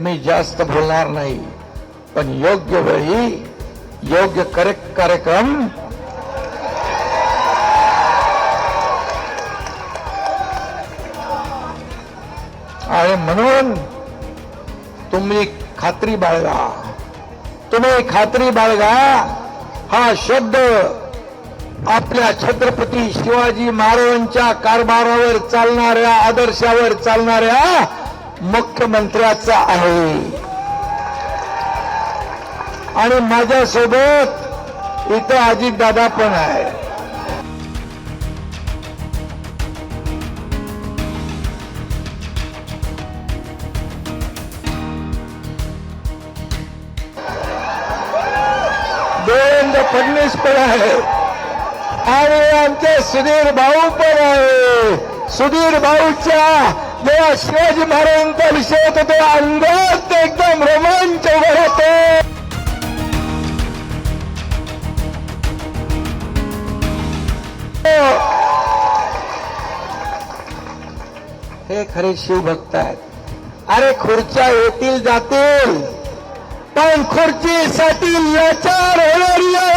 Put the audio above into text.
मी जास्त बोलणार नाही. पण योग्य वेळी योग्य करेक्ट कार्यक्रम आणि म्हणून तुम्ही खात्री बाळगा. तुम्ही खात्री बाळगा. हा शब्द आपल्या छत्रपती शिवाजी महाराजांच्या कारभारावर चालणाऱ्या आदर्शावर चालणाऱ्या मुख्यमंत्र्याचा आहे. आणि माझ्यासोबत इथं अजितदादा पण आहे. देवेंद्र फडणवीस पण आहे. आणि आमचे सुधीर भाऊ पण आहे. सुधीर भाऊच्या जेव्हा शिवाजी महाराजांचा विषय होता तो अंदाज एकदम रोमांच उभं होते हे खरे शिवभक्त आहेत. अरे खुर्च्या येतील जातील पण खुर्चीसाठी लाचार होणारी औलाद